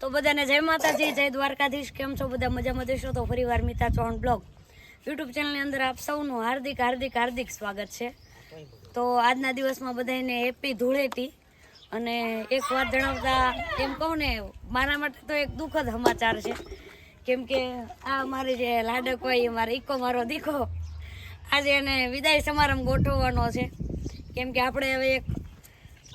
તો બધાને જય માતાજી, જય દ્વારકાધીશ. કેમ છો બધા? મજામાં જશો તો ફરીવાર મિતા ચૌહાણ બ્લોગ. યુટ્યુબ ચેનલની અંદર આપ સૌનું હાર્દિક હાર્દિક હાર્દિક સ્વાગત છે. તો આજના દિવસમાં બધાને હેપી ધૂળેટી. અને એક વાત જણાવતા એમ કહું ને, મારા માટે તો એક દુઃખદ સમાચાર છે. કેમ કે આ મારી જે લાડક હોય એ મારો ઈકો, મારો દીકો, આજે એને વિદાય સમારંભ ગોઠવવાનો છે. કેમ કે આપણે હવે એક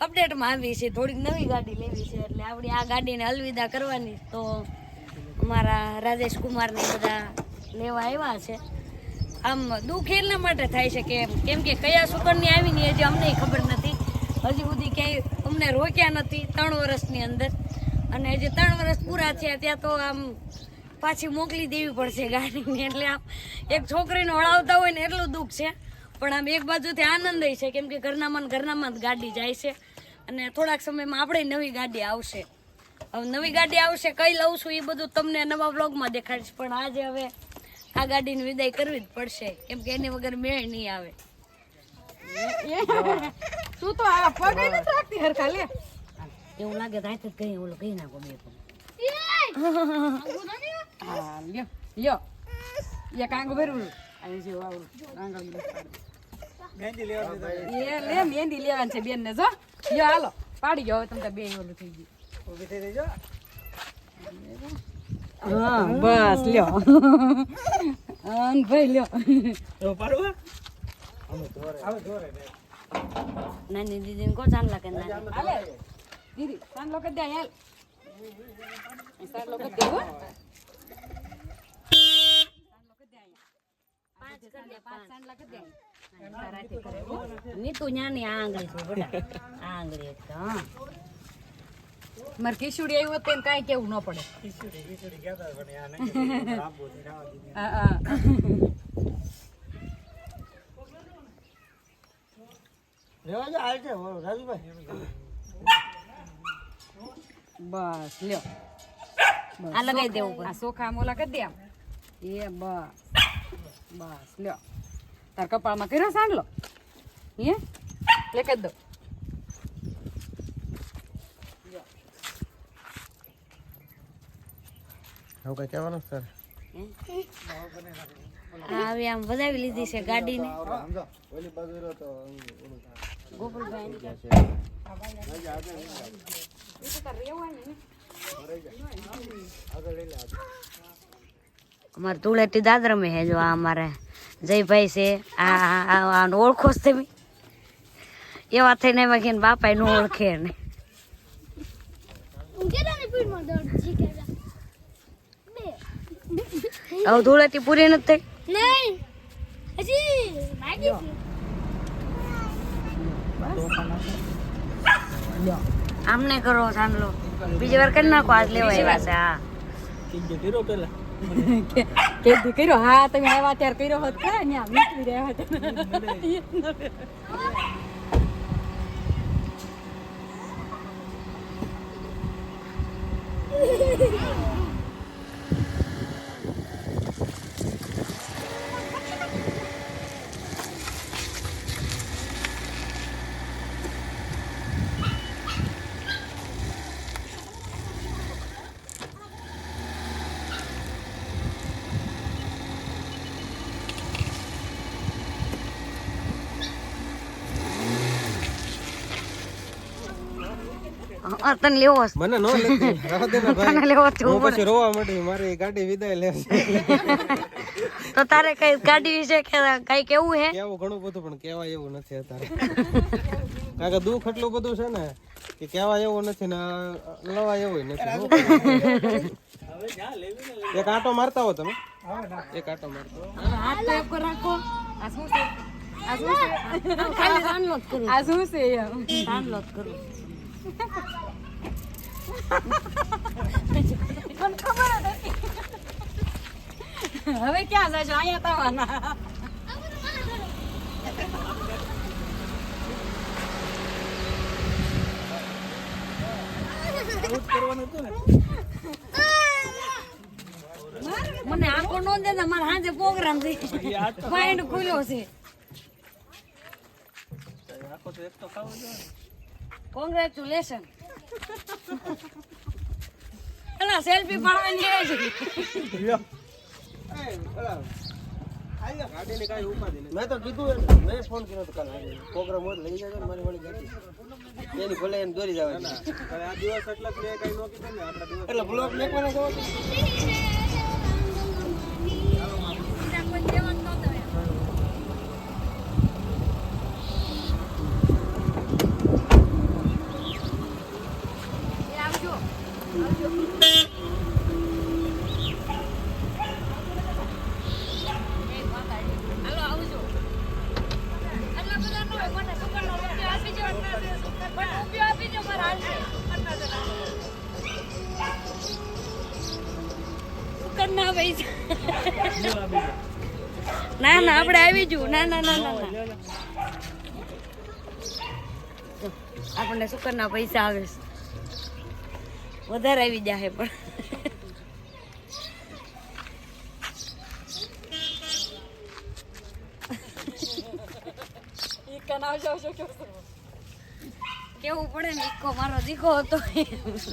અપડેટમાં આવી છે થોડીક નવી ગાડી લેવી છે. એટલે આપણી આ ગાડીને અલવિદા કરવાની. તો અમારા રાજેશ કુમારને બધા લેવા આવ્યા છે. આમ દુઃખ એટલા માટે થાય છે કે કેમ કે કયા સુકન્યા આવી ને હજી અમને ખબર નથી. હજી સુધી ક્યાંય અમને રોક્યા નથી ત્રણ વર્ષની અંદર. અને હજી ત્રણ વર્ષ પૂરા થયા ત્યાં તો આમ પાછી મોકલી દેવી પડશે ગાડીને. એટલે આમ એક છોકરીને વળાવતા હોય ને એટલું દુઃખ છે. પણ આમ એક બાજુથી આનંદ છે. કેમ કે ઘરનામાં ને ઘરનામાં જ ગાડી જાય છે. અને થોડાક સમયમાં આપણે નવી ગાડી આવશે. હવે નવી ગાડી આવશે કઈ લઉં છું એ બધું તમને નવા બ્લોગમાં દેખાડીશ. પણ આજે હવે આ ગાડીની વિદાય કરવી જ પડશે. કેમ કે એની વગર મેળ નહીં આવે. તું તો આ પગ નથી રાખતી હરખા લે. એવું લાગે તો આથી જ કઈ ઓલું કઈ નાખો બે. હા લ્યો લ્યો. અહીં જેવું આવું. એ મહેંદી લેવાની છે બેન ને જો. લ્યો હાલો. પાડી ગયો તમને બે ઓલું થઈ ગયું. હા બસ લ્યો. અન ભાઈ લ્યો. નાની દીદીને કો ચાંદલા લાગે નાની? હાલે. દીદી સાંડલો કરી દે હાલ. સાંડલો કરી દે હો. સાંડલા કરી દે તારાથી કરે હો નીતુ ન્યાની આ આંગળી છે બેટા આ આંગળી હા મારે કિશોરી આવ્યો હોત એને કાંઈ કેવું ન પડે. હા, હા. બસ. લ્યો આ લગાવી દેવું આ સોખા મોલા કરી દે એ બસ. બસ લ્યો. તાર કપાળમાં કર્યો સાંડલો હે? લે કરી દો હવે કઈ કહેવાનું સર આ આમ વધાવી લીધી છે ગાડીને. ગોપાલભાઈ અમારે ધૂળેટી દાદરમે હે જો આ અમારે જયભાઈ છે. આ ઓળખો જ તમે? એવા થઈને એમાં કે બાપા નું ઓળખે ને હવે ધૂળેટી પૂરી નથી થઈ? આમને કરો સાંભળો. બીજી વાર કરી નાખો આજ લેવા આવ્યા છે હા. કેદી કર્યો? હા તમે આવ્યા ત્યારે કર્યો હોત ખરા ને આમ નીકળી રહ્યા હતા. હા, તને લેવો છે. મને નો લેતી. તને લેવો છું હું પછી રોવા માંડી મારી ગાડી વિદાય લેશે તો તારે કઈ ગાડી વિશે કે- કઈ કેવું હે? કેવું ઘણું બધું પણ કેવાય એવું નથી અત્યારે. કારણ કે દુઃખ એટલું બધું છે ને કે કહેવાય એવું નથી ને લવા એવું નથી. એક આટો મારતા હો તમે. એક આટો મારતા. હાથ એક રાખો. આ શું છે? આ શું છે? ચાંદલો જ કરું. આ શું છે આ શું જ મને ખબર જ હતી હવે ક્યાં જશો અહીંયા તમારા મને આંખો નો દે મારે સાંજે પ્રોગ્રામ છે. માઇન્ડ ખુલ્યો છે. કોંગ્રેચ્યુલેશન આ સેલ્ફી પાડવાની કહે છે. મેં તો કીધું મેં ફોન કર્યો હતો કાલે પ્રોગ્રામ હોય લઈ જાય મારી વાળી ગાડી એની ભલે એને દોરી જવાની. આ દિવસ એટલે બ્લોક મેકવાના જવા સુકરના પૈસા ના ના આપણે આવી જુ ના ના ના ના ના. આપણને સુકરના પૈસા આવે છે? વધારે આવી જાય પણ. કેવું કેવું પડે ને? ઈકો મારો દીકો હતો.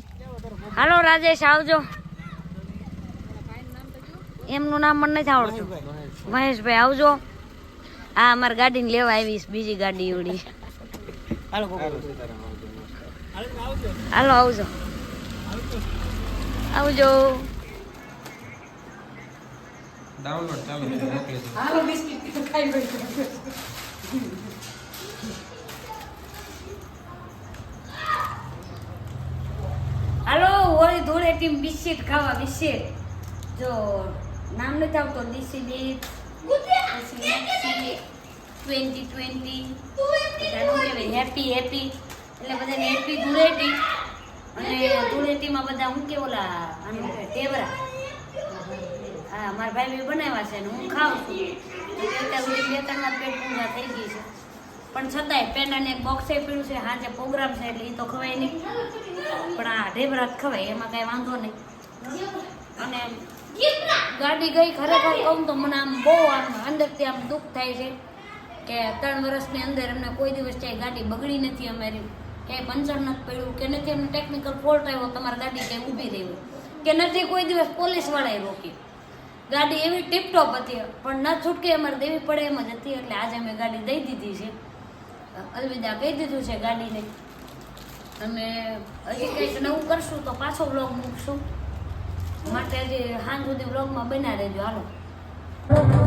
હાલો રાજેશ આવજો. એમનું નામ મને નથી આવડતું. મહેશભાઈ આવજો. આ અમારી ગાડીને લેવા આવીશ બીજી ગાડી ઉડી. હાલો આવજો. આવજો. ડાઉનલોડ ચાલુ. હાલો બિસ્કિટ ખાઈ હાલો હોળી ધૂળેટી બિસ્કિટ ખાવા બિસ્કિટ. જો. નામ નથી આવતો. દીસી દીપ ટ્વેન્ટી ટ્વેન્ટી હેપી હેપી એટલે બધાને હેપી ધૂળેટી અને ધૂળેટીમાં બધા હું કે ઓલા ટેબરા. હા મારા ભાઈ બી બનાવ્યા છે ને હું ખાઉં છું. અત્યાર સુધી બે ત્રણ પેટ પૂજા થઈ ગઈ છે. પણ છતાંય પેંડાને એક બોક્સે પીડ્યું છે. સાંજે પ્રોગ્રામ છે એટલે એ તો ખવાય નહીં. પણ આ ઢેબરા જ ખવાય એમાં કાંઈ વાંધો નહીં. અને ગાડી ગઈ ખરેખર કહું તો મને આમ બહુ આમ અંદરથી આમ દુઃખ થાય છે કે ત્રણ વર્ષની અંદર અમને કોઈ દિવસ ક્યાંય ગાડી બગડી નથી અમારી. ક્યાંય પંચર નથી પડ્યું, કે નથી અમને ટેકનિકલ ફોલ્ટ આવ્યો, તમારી ગાડી ક્યાંય ઊભી રહી કે નથી કોઈ દિવસ પોલીસવાળાએ રોકી ગાડી એવી ટીપટોપ હતી, પણ ન છૂટકે અમારે દેવી પડે એમ જ હતી, એટલે આજે અમે ગાડી દઈ દીધી છે. અલવિદા કહી દીધું છે ગાડીને. અને હજી કંઈક નવું કરશું તો પાછો બ્લોગ મૂકશું. માટે હજી હાંજ સુધી બ્લોગમાં બનાવી દેજો હાલો.